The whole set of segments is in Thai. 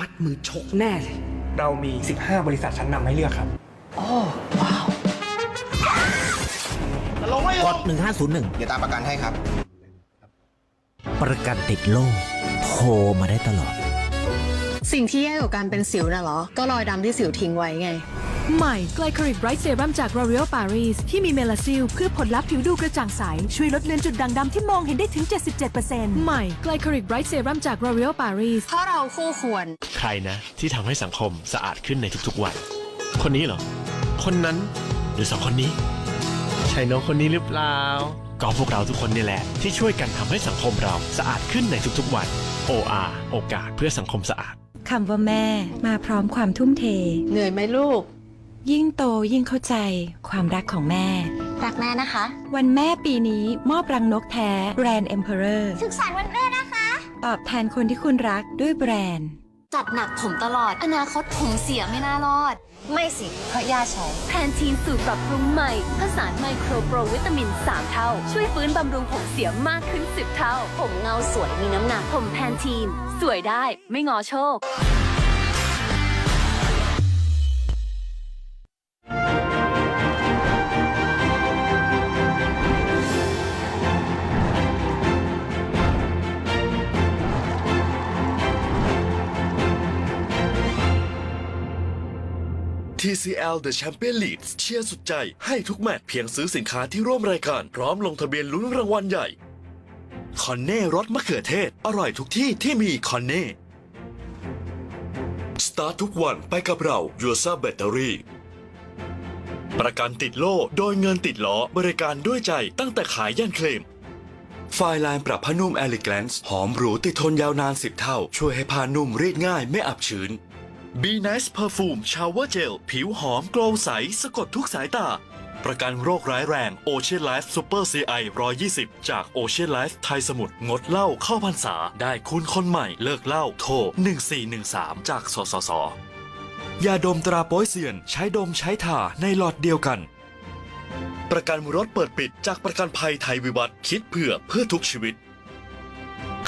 มัดมือชกแน่เลย เรามี 15 บริษัทชั้นนำให้เลือกครับกด1501 เดี๋ยวตามประกันให้ครับ ประกันติดโล่โทรมาได้ตลอด สิ่งที่แย่กว่าการเป็นสิวน่ะเหรอ ก็รอยดำที่สิวทิ้งไว้ไง ใหม่ไกลคอริกไบรท์เซรั่มจาก L'Oreal Paris ที่มีเมลาซิลเพื่อผลลัพธ์ผิวดูกระจ่างใส ช่วยลดเลือนจุดด่างดำที่มองเห็นได้ถึง 77%ใหม่ไกลคอริกไบรท์เซรั่มจาก L'Oreal Paris เพราะเราคู่ควร ใครนะ ที่ทำให้สังคมสะอาดขึ้นในทุกๆวัน คนนี้เหรอ คนนั้นหรือสองคนนี้ ใช่น้องคนนี้หรือเปล่า ก็พวกเราทุกคนนี่แหละ ที่ช่วยกันทำให้สังคมเราสะอาดขึ้นในทุกๆวัน OR โอกาสเพื่อสังคมสะอาดคำว่าแม่มาพร้อมความทุ่มเท เหนื่อยไหมลูก ยิ่งโตยิ่งเข้าใจความรักของแม่ รักแม่นะคะ วันแม่ปีนี้มอบรังนกแท้แบรนด์ Emperor สุขสันต์วันแม่นะคะ ตอบแทนคนที่คุณรักด้วยแบรนด์ จัดหนักผมตลอด อนาคตผมเสียไม่น่ารอด ไม่สิ เพราะย่าใช้แพนทีนสูตรปรับปรุงใหม่ผสานไมโครโปรวิตามิน 3 เท่า ช่วยฟื้นบำรุงผมเสียมากขึ้น 10 เท่า ผมเงาสวยมีน้ำหนักผมแพนทีน สวยได้ไม่งอโชค TCL The Champion League เชียร์สุดใจให้ทุกแมตช์เพียงซื้อสินค้าที่ร่วมรายการ พร้อมลงทะเบียนลุ้นรางวัลใหญ่ คอนเน่รสมะเขือเทศ อร่อยทุกที่ที่มีคอนเน่สตาร์ททุกวันไปกับเรา u s a Battery ประกันติดโล่โดยเงินติดล้อบริการด้วยใจตั้งแต่ขายยันเคลมไฟลายปรับผ้านุ่ม Elegance หอมหรูติดทนยาวนาน10เท่า ช่วยให้ผ้านุ่มรีดง่ายไม่อับชื้น b Nice Perfume Shower Gel ผิวหอมโกลวใส สะกดทุกสายตา ประกันโรคร้ายแรง Ocean Life Super CI 120 จาก Ocean Life ไทยสมุทรงดเหล้าเข้าพรรษา ได้คุณคนใหม่เลิกเหล้าโทร 1413 จากสสส ยาดมตราโป้ยเซียน ใช้ดมใช้ถ่าในหลอดเดียวกัน ประกันรถเปิดปิดจากประกันภัยไทยวิวัฒน์คิดเผื่อเพื่อทุกชีวิต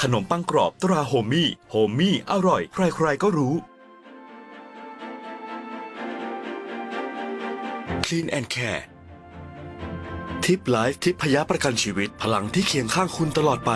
ขนมปังกรอบตราโฮมี่โฮมี่อร่อย ใครๆก็รู้ Clean and Care ทิปไลฟ์ทิปพยาประกันชีวิตพลังที่เคียงข้างคุณตลอดไป